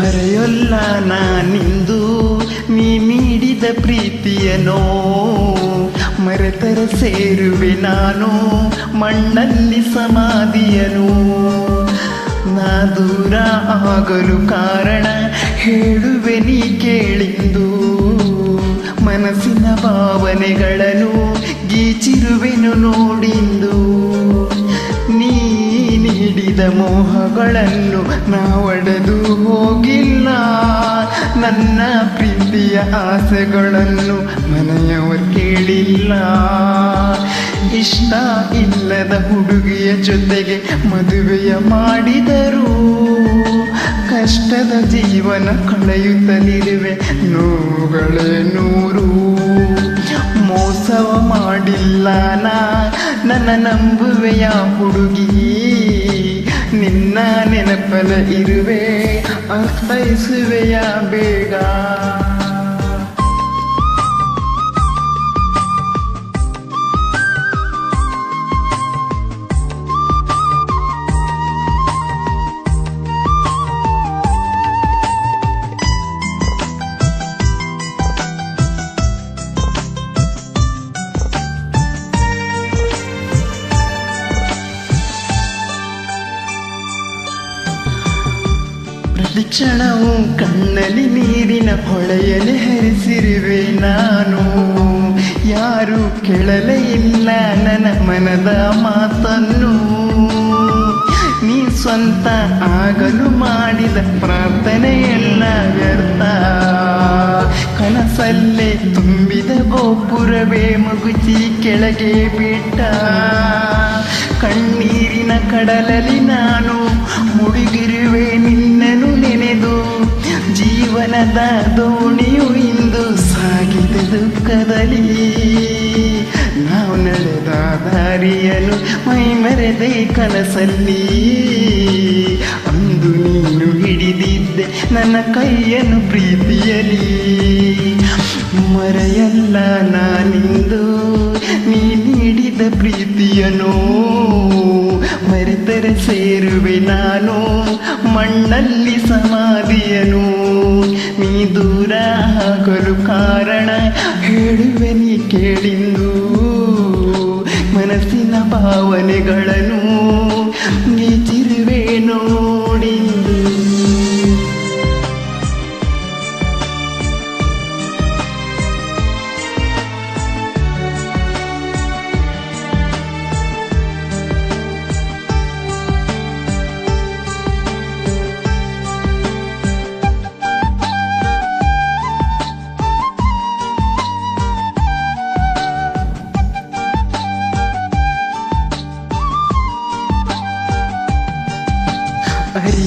ಮರೆಯಲ್ಲ ನಾನಿಂದು. ನೀ ನೀಡಿದ ಪ್ರೀತಿಯನೋ? ಮರೆತರ ಸೇರುವೆ ನಾನು? ಮಣ್ಣಲ್ಲಿ ಸಮಾಧಿಯನು? ನಾ ದೂರ ಆಗಲು ಕಾರಣ ಹೇಳುವೆ ನೀ ಕೇಳಿಂದು. ಮನಸ್ಸಿನ ಭಾವನೆಗಳನ್ನು ಗೀಚಿರುವೆನು ನೋಡಿಂದು. ನೀಡಿದ ಮೋಹಗಳನ್ನು ನಾವಡೆದು ಹೋಗಿಲ್ಲ. ನನ್ನ ಪ್ರೀತಿಯ ಆಸೆಗಳನ್ನು ಮನೆಯವರು ಕೇಳಿಲ್ಲ. ಇಷ್ಟ ಇಲ್ಲದ ಹುಡುಗಿಯ ಜೊತೆಗೆ ಮದುವೆಯ ಮಾಡಿದರು. ಕಷ್ಟದ ಜೀವನ ಕಳೆಯುತ್ತಲಿರುವೆ ನೋವುಗಳೇ ನೂರು. ಮೋಸವ ಮಾಡಿಲ್ಲ ನಾ. ನನ್ನ ನಂಬುವೆಯ ಹುಡುಗಿ ನಿನ್ನ ನೆನಪಲ ಇರುವೆ ಅರ್ಥೈಸುವೆಯ ಬೇಗ ಪ್ರತಿಕ್ಷಣವು ಕಣ್ಣಲ್ಲಿ ನೀರಿನ ಹೊಳೆಯಲ್ಲಿ ಹರಿಸಿರುವೆ ನಾನು. ಯಾರು ಕೇಳಲೇ ಇಲ್ಲ ನನ್ನ ಮನದ ಮಾತನ್ನು. ನೀ ಸ್ವಂತ ಆಗಲು ಮಾಡಿದ ಪ್ರಾರ್ಥನೆಯೆಲ್ಲ ವ್ಯರ್ಥ. ಕನಸಲ್ಲೇ ತುಂಬಿದ ಗೋಪುರವೇ ಮುಗುಚಿ ಕೆಳಗೆ ಬಿಟ್ಟ. ಕಣ್ಣೀರಿನ ಕಡಲಲ್ಲಿ ನಾನು ದೋಣಿಯು ಇಂದು ಸಾಗಿದೆ ದುಃಖದಲ್ಲಿ. ನಾವು ನಡೆದ ದಾರಿಯನು ಮೈ ಮರೆದೆ ಕನಸಲ್ಲಿ. ಅಂದು ನೀನು ಹಿಡಿದಿದ್ದೆ ನನ್ನ ಕೈಯನ್ನು ಪ್ರೀತಿಯಲಿ ಮರೆಯಲ್ಲ ನಾನಿಂದು, ನೀ ನೀಡಿದ ಪ್ರೀತಿಯನು ಮರೆತರೆ ಸೇರುವೆ ನಾನು ಮಣ್ಣಲ್ಲಿ ಸಮಾಧಿಯನು ನೀ ದೂರ ಆಗಲು ಕಾರಣ ಹೇಳುವೆ ನೀ ಕೇಳಿಂದು. ಮನಸ್ಸಿನ ಭಾವನೆಗಳನ್ನು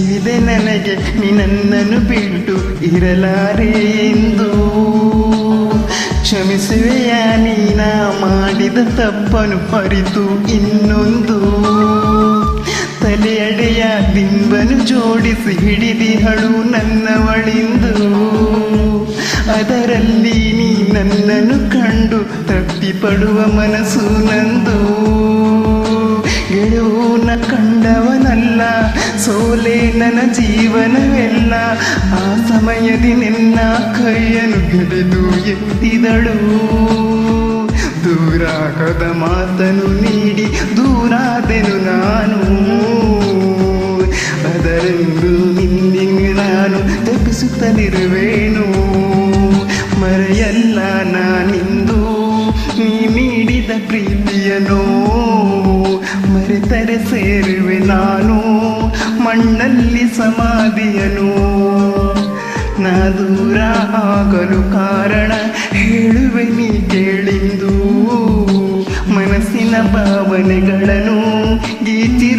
ಅರಿವಿದೆ ನನಗೆ ನನ್ನನ್ನು ಬಿಟ್ಟು ಇರಲಾರೆ ಎಂದು. ಕ್ಷಮಿಸುವೆಯ, ನೀನ ಮಾಡಿದ ತಪ್ಪನು ಅರಿತು ಇನ್ನೊಂದು. ತಲೆಯಡೆಯ ಬಿಂಬನು ಜೋಡಿಸಿ ಹಿಡಿದಿಹಳು ನನ್ನವಳಿಂದು ಅದರಲ್ಲಿ ನೀ ನನ್ನನ್ನು ಕಂಡು ತಪ್ಪಿಪಡುವ ಮನಸ್ಸು ನಂದು. ಗೆಳುವನ ಕಂಡವನಲ್ಲ, ಸೋಲೆ ನನ್ನ ಜೀವನವೆಲ್ಲ. ಆ ಸಮಯದಿ ನಿನ್ನ ಕೈಯನ್ನು ಹಿಡಿದು ಎತ್ತಿದಳು. ದೂರಾಗದ ಮಾತನು ನೀಡಿ ದೂರಾದೆನು ನಾನು. ಅದರೆಂದು ನಿನ್ನಿಂದ ನಾನು ತಪ್ಪಿಸುತ್ತಲಿರುವೇನು ಮರೆಯಲ್ಲ ನಾನಿಂದು, ನೀ ನೀಡಿದ ಪ್ರೀತಿಯನೋ ಮಣ್ಣಲ್ಲಿ ಸಮಾಧಿಯನು. ನಾ ದೂರ ಆಗಲು ಕಾರಣ ಹೇಳುವೆ ನೀ ಕೇಳಿಂದು. ಮನಸ್ಸಿನ ಭಾವನೆಗಳನ್ನು ಗೀಚಿ